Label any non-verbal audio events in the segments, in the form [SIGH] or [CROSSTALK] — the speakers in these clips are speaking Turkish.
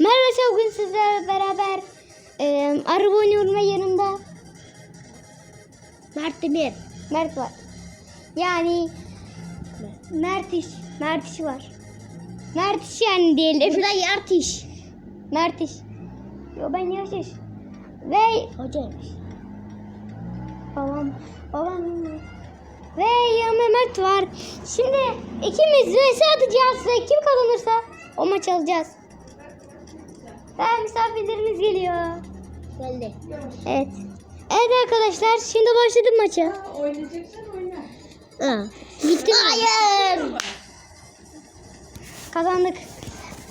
Merhaba bugün sizlerle beraber e, araba oynuyorum ve yanımda Mert Demir. Mert var. Yani Mert iş. Mert iş var. Mert iş yani diyelim. Burada yart iş. Mert iş. Yo ben yaş iş. Ve Hocaymış. babam babam ve yanımda Mert var. Şimdi ikimiz vs atacağız ve kim kazanırsa o maç alacağız. Ve misafirlerimiz geliyor. Geldi. Evet. Evet arkadaşlar şimdi başladım maça. Oynayacaksan oyna. Ha. Bitti mi? Hayır. Kazandık.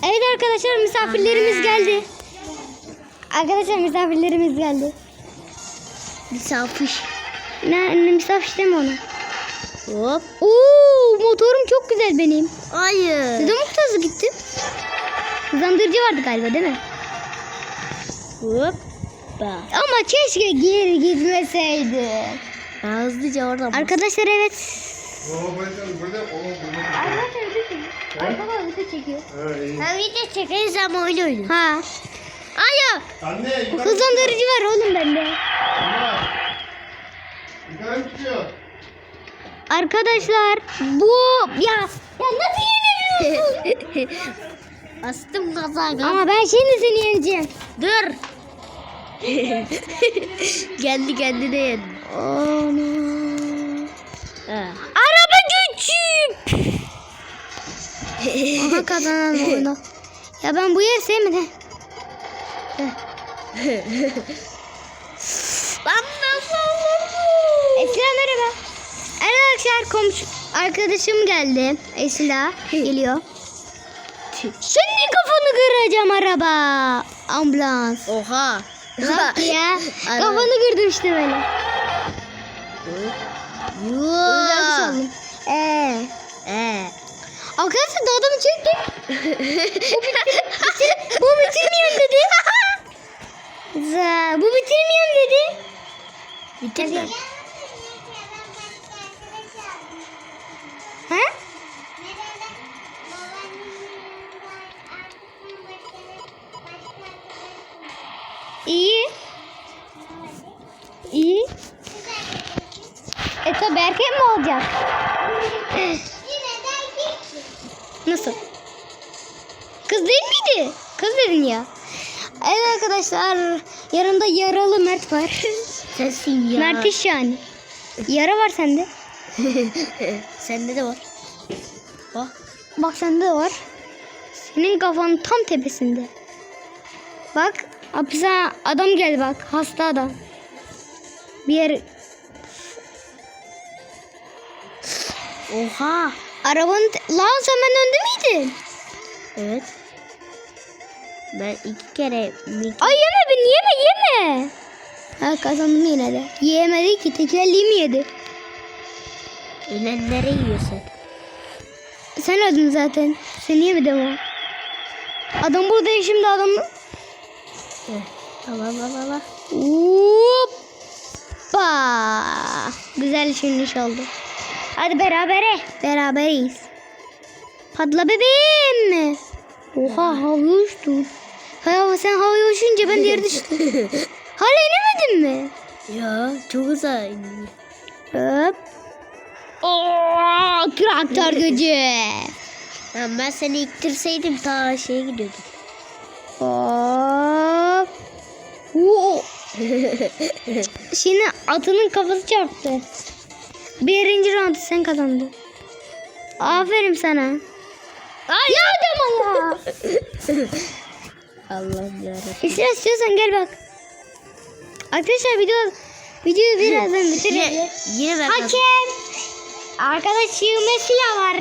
Evet arkadaşlar misafirlerimiz geldi. Arkadaşlar misafirlerimiz geldi. Misafir. Ne, ne misafir deme ona. Hop. Oo motorum çok güzel benim. Hayır. Neden bu hızlı gittim? Hızlandırıcı vardı galiba değil mi? Hop. Bak. Ama keşke geri gitmeseydi. Ben hızlıca oradan. Arkadaşlar evet. Arkadaşlar video çekiyor. Arkadaşlar video çekiyor. Ha iyi. Ben video çekeriz ama oyun oynuyor. Ha. Hayır. Anne yukarı Hızlandırıcı var oğlum bende. Anne. Yukarı mı çıkıyor? Arkadaşlar bu ya ya nasıl yenemiyorsun? [LAUGHS] Astım kazağı. Ama ben şimdi seni yeneceğim. Dur. [LAUGHS] Kendi kendine yen. Ana. Araba gücüm. Aha [LAUGHS] kazanan oldu. Ya ben bu yeri sevmedim. Ben nasıl Esra merhaba. Arkadaşlar komşu arkadaşım geldi. Esra geliyor. Senin kafanı kıracağım araba. Ambulans. Oha. Bak [LAUGHS] ya. Kafanı kırdım işte böyle. Uzak Yuh. oldum. Ee. Ee. Arkadaşlar da adamı çekti. bu, bitir, bitir, bu bitirmiyorum dedi. [LAUGHS] Za, bu bitirmiyorum dedi. Bitirdim. Ha? İyi. İyi. E tabi erkek mi olacak? Nasıl? Kız değil miydi? Kız dedin ya. Evet arkadaşlar yanımda yaralı Mert var. [LAUGHS] Sensin ya. Mert iş yani. Yara var sende. [LAUGHS] Sende de var. Bak. Bak sende de var. Senin kafanın tam tepesinde. Bak hapise adam geldi bak hasta adam. Bir yer Oha. arabanın lan sen benden önde miydin? Evet. Ben iki kere Ay yeme beni yeme yeme. Ha kazandım yine de. Yiyemedi ki tekerleğimi yedi. ölenlere yiyorsun. Sen öldün zaten. Seni yemedim o. Adam burada şimdi adam. Eh, Tamam tamam tamam. Hoppa. Güzel finish oldu. Hadi berabere. Beraberiz. Patla bebeğim. Oha havaya uçtun. Ha, sen havaya uçunca ben de yere düştüm. Hala inemedin mi? Ya çok güzel. Hop. Oo, traktör [LAUGHS] gücü. Ben seni iktirseydim ta şeye gidiyordum. Hop. [LAUGHS] Şimdi atının kafası çarptı. Birinci round sen kazandın. Aferin sana. Ay ya deme ya. Allah'ım [LAUGHS] yarabbim. İster istiyorsan gel bak. Arkadaşlar video videoyu birazdan Yine, bitireceğiz. yine ben kazandım. Hakem. Arkadaşım silah var.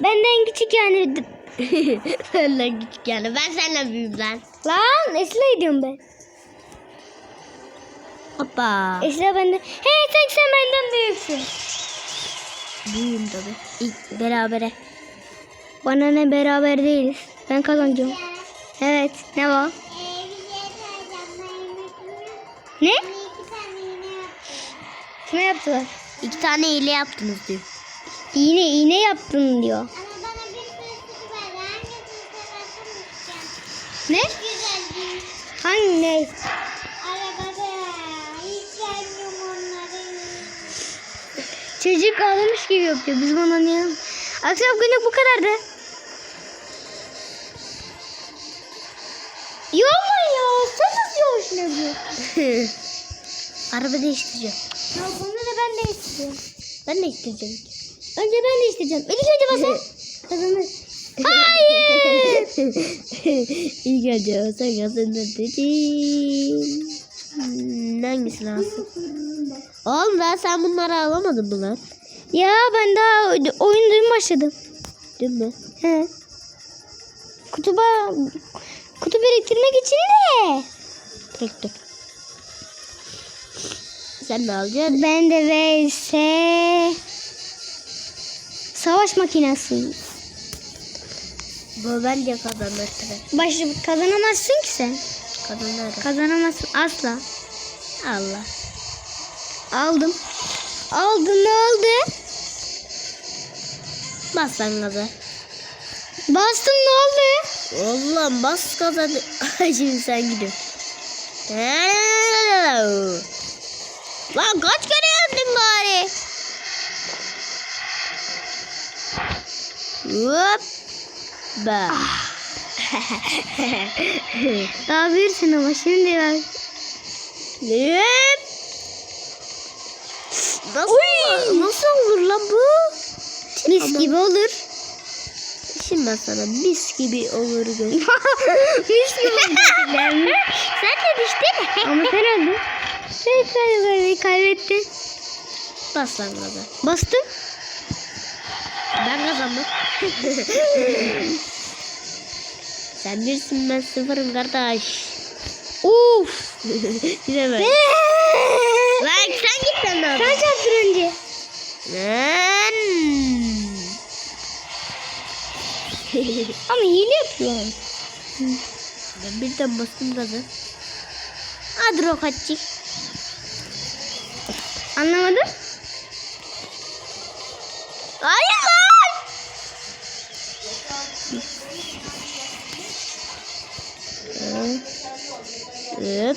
Benden küçük yani. [LAUGHS] Senden küçük yani. Ben senden büyüğüm lan. Lan Esra diyorum ben. Hoppa. Esra benden. Hey tek sen benden büyüksün. Büyüğüm tabii. İlk berabere. Bana ne beraber değiliz. Ben kazanacağım. Evet. Ne var? Ne? Kime yaptılar? İki tane hile yaptınız diyor. İğne iğne yaptın diyor. Ne? Hangi ne? Çocuk ağlamış gibi yapıyor. Biz bunu anlayalım. Akşam günlük bu kadardı. Yapma ya. Sen nasıl yavaş ne bu? [LAUGHS] Araba değiştireceğim. Ya bunu da ben değiştireceğim. Ben değiştireceğim. Önce ben değiştireceğim. İlk önce basın. [LAUGHS] Kazanır. Hayır. [LAUGHS] İlk önce olsa kazanır dedim. Hmm, hangisini alsın? [LAUGHS] Oğlum daha sen bunları alamadın mı lan? ya ben daha oyun duyum başladım. Değil mi? He. Kutuba kutu biriktirmek için de. Tek tek. Sen ne alacaksın? Ben de vs savaş makinesi. Bu bence kazanır. Baş kazanamazsın ki sen. Kazanır. Kazanamazsın asla. Allah. Aldım. Aldın ne oldu? Bas lan gaza. Bastım ne oldu? Oğlum bas gaza. [LAUGHS] Şimdi sen gidiyorsun. Lan kaç kere yendin bari? Hop. Be. [LAUGHS] Daha büyürsün ama şimdi bak. Hop. Nasıl, nasıl olur lan bu? Mis Ama- gibi olur. Şimdi ben sana mis gibi olur gör. [LAUGHS] Mis gibi olur. Sen de düştün. Ama sen öldün. Sen kaybettin. kaybettin. Bas lan gaza. Bastım. Ben kazandım. [LAUGHS] Sen birsin ben sıfırım kardeş. Uf. [LAUGHS] Ben. Lan sen git lan abi. Sen çarptın önce. Lan. [LAUGHS] Ama hile yapıyorsun. ben birden bastım gaza. Hadi rokatçı. Anlamadım. Hayır Hop.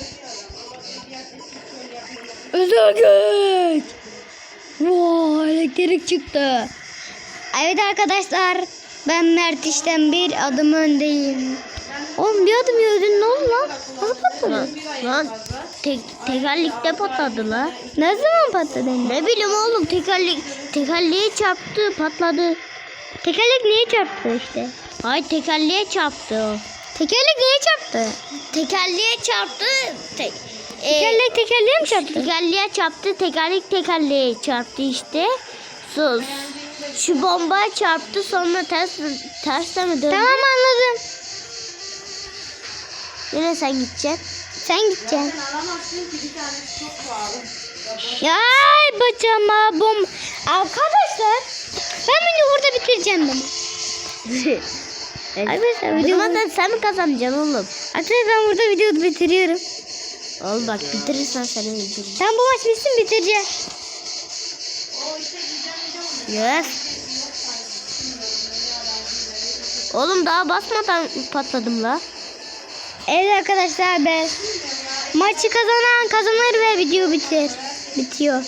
Özel güç. Wow, elektrik çıktı. Evet arkadaşlar. Ben Mert işten bir adım öndeyim. Oğlum bir adım yürüdün ne oldu lan? Nasıl patladı? Lan, lan tek, tekerlekte patladı la. Ne zaman patladı? Ne bileyim oğlum tekerlek tekerleğe çarptı patladı. Tekerlek niye çarptı işte? Ay tekerleğe çarptı o. Tekerlek niye çarptı? Tekerleğe çarptı. Te, e, Tekerlek tekerleğe mi çarptı? tekerleğe çarptı. Tekerlek tekerleğe çarptı işte. Sus. Şu bombaya çarptı sonra ters ters de mi döndü? Tamam anladım. Yine sen gideceksin. Sen gideceksin. Ya bacama bom. Arkadaşlar ben bunu burada bitireceğim [LAUGHS] ben. Arkadaşlar O video zaman da sen mi kazanacaksın oğlum? Arkadaşlar ben burada videoyu bitiriyorum. Oğlum bak bitirirsen seni öldürürüm. Sen bu maç bitsin bitireceğim. Yes. Oğlum daha basmadan patladım la. Evet arkadaşlar ben maçı kazanan kazanır ve video bitir. Bitiyor.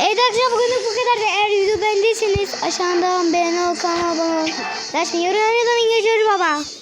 Evet arkadaşlar bugünlük bu kadar. Eğer video beğendiyseniz aşağıdan beğeni ol kanala abone ol. Yorum yapmayı baba.